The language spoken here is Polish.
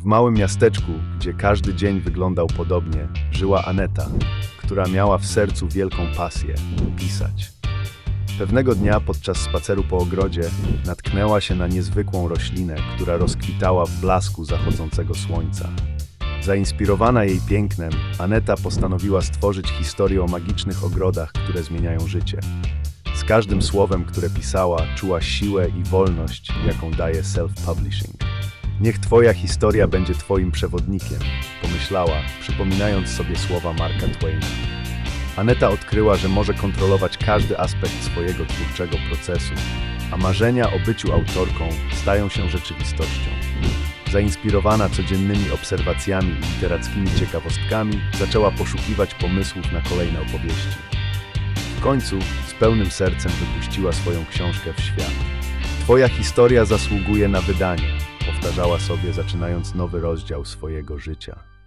W małym miasteczku, gdzie każdy dzień wyglądał podobnie, żyła Aneta, która miała w sercu wielką pasję pisać. Pewnego dnia podczas spaceru po ogrodzie natknęła się na niezwykłą roślinę, która rozkwitała w blasku zachodzącego słońca. Zainspirowana jej pięknem, Aneta postanowiła stworzyć historię o magicznych ogrodach, które zmieniają życie. Z każdym słowem, które pisała, czuła siłę i wolność, jaką daje self-publishing. Niech Twoja historia będzie Twoim przewodnikiem, pomyślała, przypominając sobie słowa Marka Twaina. Aneta odkryła, że może kontrolować każdy aspekt swojego twórczego procesu, a marzenia o byciu autorką stają się rzeczywistością. Zainspirowana codziennymi obserwacjami i literackimi ciekawostkami, zaczęła poszukiwać pomysłów na kolejne opowieści. W końcu z pełnym sercem wypuściła swoją książkę w świat. Twoja historia zasługuje na wydanie, powtarzała sobie, zaczynając nowy rozdział swojego życia.